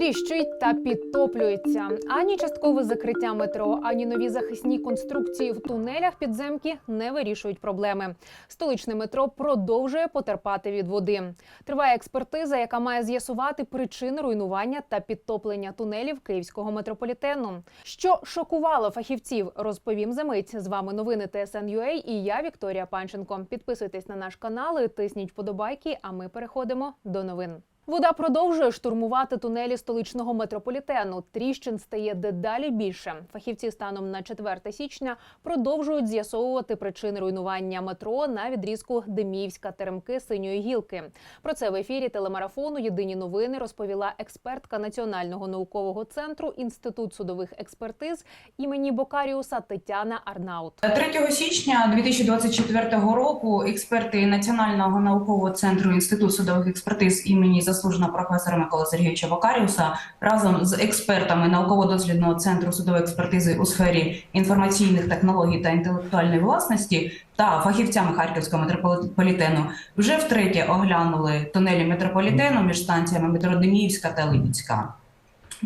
Тріщить та підтоплюється. Ані часткове закриття метро, ані нові захисні конструкції в тунелях підземки не вирішують проблеми. Столичне метро продовжує потерпати від води. Триває експертиза, яка має з'ясувати причини руйнування та підтоплення тунелів київського метрополітену. Що шокувало фахівців, розповім за мить. З вами новини ТСН.UA і я Вікторія Панченко. Підписуйтесь на наш канал, і тисніть вподобайки. А ми переходимо до новин. Вода продовжує штурмувати тунелі столичного метрополітену. Тріщин стає дедалі більше. Фахівці станом на 4 січня продовжують з'ясовувати причини руйнування метро на відрізку Деміївська теремки синьої гілки. Про це в ефірі телемарафону Єдині новини розповіла експертка Національного наукового центру Інститут судових експертиз імені Бокаріуса Тетяна Арнаут. 3 січня 2024 року експерти Національного наукового центру Інституту судових експертиз імені заслуженого професора Микола Сергійовича Вакаріуса разом з експертами науково-дослідного центру судової експертизи у сфері інформаційних технологій та інтелектуальної власності та фахівцями Харківського метрополітену вже втретє оглянули тунелі метрополітену між станціями Метродиміївська та Липецька.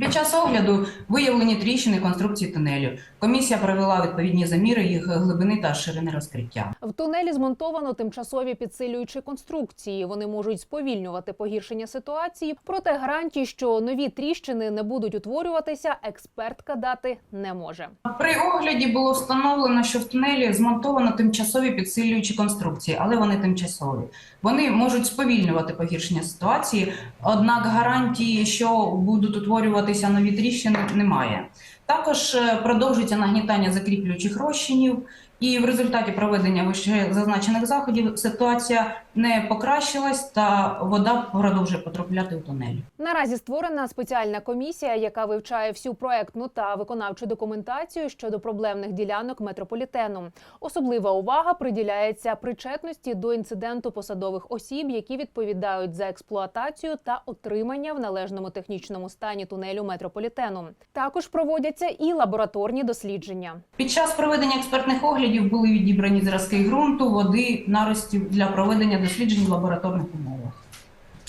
Під час огляду виявлені тріщини конструкції тунелю. Комісія провела відповідні заміри їх глибини та ширини розкриття. В тунелі змонтовано тимчасові підсилюючі конструкції. Вони можуть сповільнювати погіршення ситуації. Проте гарантій, що нові тріщини не будуть утворюватися, експертка дати не може. При огляді було встановлено, що в тунелі змонтовано тимчасові підсилюючі конструкції, але вони тимчасові. Вони можуть сповільнювати погіршення ситуації, однак гарантії, що будуть утворюватися нові тріщини, немає. Також е, продовжується нагнітання закріплюючих розчинів, і в результаті проведення вище зазначених заходів ситуація не покращилась, та вода продовжує потрапляти в тунель. Наразі створена спеціальна комісія, яка вивчає всю проектну та виконавчу документацію щодо проблемних ділянок метрополітену. Особлива увага приділяється причетності до інциденту посадових осіб, які відповідають за експлуатацію та отримання в належному технічному стані тунелю метрополітену. Також проводяться і лабораторні дослідження. Під час проведення експертних оглядів були відібрані зразки ґрунту, води, наростів для проведення досліджень в лабораторних умовах.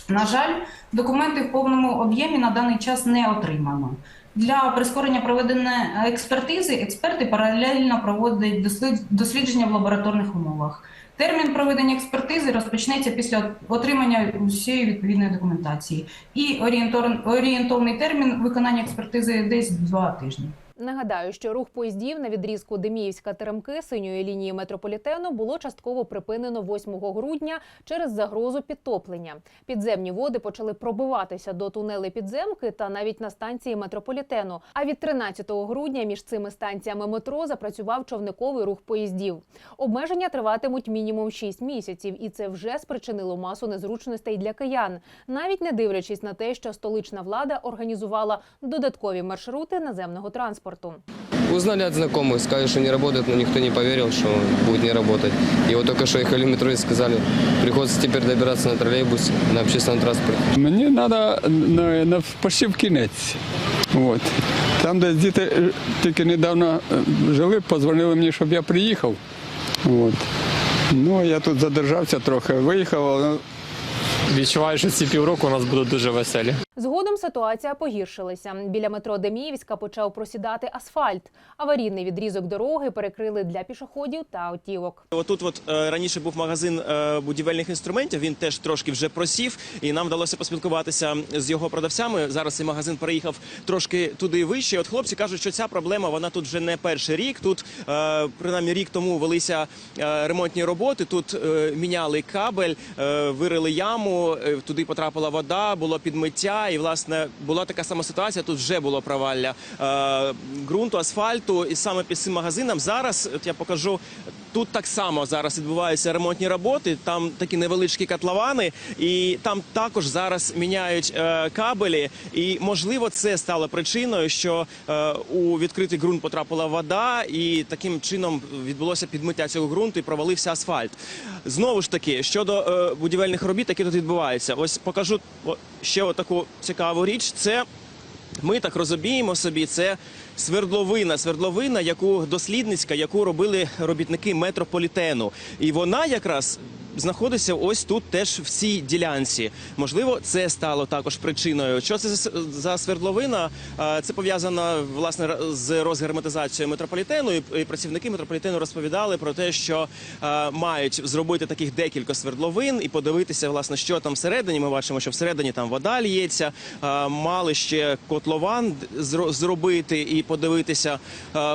На жаль, документи в повному об'ємі на даний час не отримано. Для прискорення проведення експертизи експерти паралельно проводять дослідження в лабораторних умовах. Термін проведення експертизи розпочнеться після отримання усієї відповідної документації. І орієнтовний термін виконання експертизи десь два тижні. Нагадаю, що рух поїздів на відрізку Деміївська теремки синьої лінії метрополітену було частково припинено 8 грудня через загрозу підтоплення. Підземні води почали пробиватися до тунели підземки та навіть на станції метрополітену. А від 13 грудня між цими станціями метро запрацював човниковий рух поїздів. Обмеження триватимуть мінімум 6 місяців, і це вже спричинило масу незручностей для киян, навіть не дивлячись на те, що столична влада організувала додаткові маршрути наземного транспорту. Узнали от знакомых, сказали, что не работает, но никто не поверил, что будет не работать. И вот только что ехали в метро и сказали, приходится теперь добираться на троллейбусе, на общественном транспорте. Мені треба на, на почти в кінець. От. Там, де діти е, тільки недавно е, жили, позвонили мені, щоб я приїхав. От. Ну, я тут задержався трохи, виїхав, але Відчуваю, що ці півроку у нас будуть дуже веселі. Згодом ситуація погіршилася. Біля метро Деміївська почав просідати асфальт. Аварійний відрізок дороги перекрили для пішоходів та автівок. Отут, от е, раніше був магазин е, будівельних інструментів. Він теж трошки вже просів, і нам вдалося поспілкуватися з його продавцями. Зараз цей магазин переїхав трошки туди вище. От хлопці кажуть, що ця проблема вона тут вже не перший рік. Тут е, принаймні рік тому велися ремонтні роботи. Тут міняли кабель, вирили яму. Туди потрапила вода, було підмиття, і власне була така сама ситуація. Тут вже було провалля е, ґрунту, асфальту, і саме під цим магазином зараз от я покажу. Тут так само зараз відбуваються ремонтні роботи. Там такі невеличкі котловани, і там також зараз міняють е, кабелі. І можливо, це стало причиною, що е, у відкритий ґрунт потрапила вода, і таким чином відбулося підмиття цього ґрунту і провалився асфальт. Знову ж таки, щодо е, будівельних робіт, які тут відбуваються, ось покажу ще таку цікаву річ. Це ми так розуміємо собі, це свердловина, свердловина, яку дослідницька, яку робили робітники метрополітену. І вона якраз знаходиться ось тут, теж в цій ділянці. Можливо, це стало також причиною. Що це за, свердловина? Це пов'язано власне з розгерметизацією метрополітену. І, працівники метрополітену розповідали про те, що мають зробити таких декілька свердловин і подивитися, власне, що там всередині. Ми бачимо, що всередині там вода лється. Мали ще котлован зро- зробити і подивитися,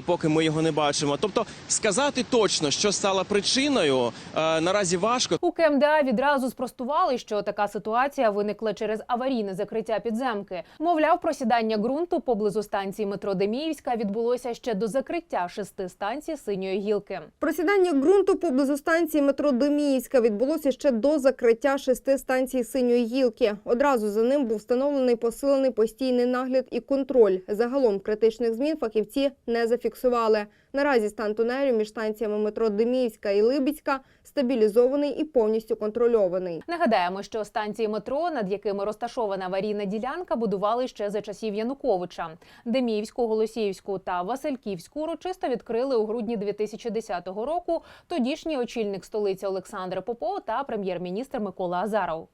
поки ми його не бачимо. Тобто сказати точно, що стало причиною, наразі важко. У КМДА відразу спростували, що така ситуація виникла через аварійне закриття підземки. Мовляв, просідання ґрунту поблизу станції метро Деміївська відбулося ще до закриття шести станцій синьої гілки. Просідання ґрунту поблизу станції метро Деміївська відбулося ще до закриття шести станцій синьої гілки. Одразу за ним був встановлений посилений постійний нагляд і контроль. Загалом критичних змін фахівці не зафіксували. Наразі стан тунелю між станціями метро Деміївська і Либідська стабілізований і повністю контрольований. Нагадаємо, що станції метро, над якими розташована аварійна ділянка, будували ще за часів Януковича. Деміївську, Голосіївську та Васильківську урочисто відкрили у грудні 2010 року. Тодішній очільник столиці Олександр Попов та прем'єр-міністр Микола Азаров.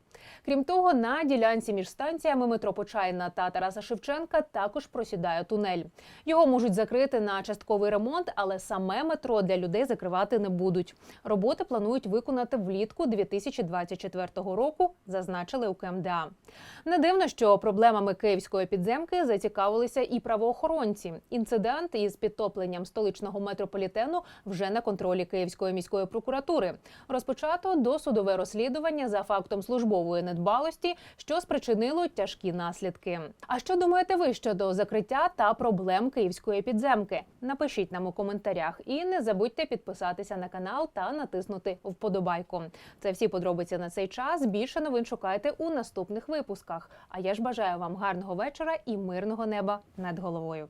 Крім того, на ділянці між станціями метро Почайна та Тараса Шевченка також просідає тунель. Його можуть закрити на частковий ремонт, але саме метро для людей закривати не будуть. Роботи планують виконати влітку 2024 року, зазначили у КМДА. Не дивно, що проблемами київської підземки зацікавилися і правоохоронці. Інцидент із підтопленням столичного метрополітену вже на контролі Київської міської прокуратури. Розпочато досудове розслідування за фактом службової недбалості, що спричинило тяжкі наслідки. А що думаєте ви щодо закриття та проблем київської підземки? Напишіть нам у коментарях і не забудьте підписатися на канал та натиснути вподобайку. Це всі подробиці на цей час. Більше новин шукайте у наступних випусках. А я ж бажаю вам гарного вечора і мирного неба над головою.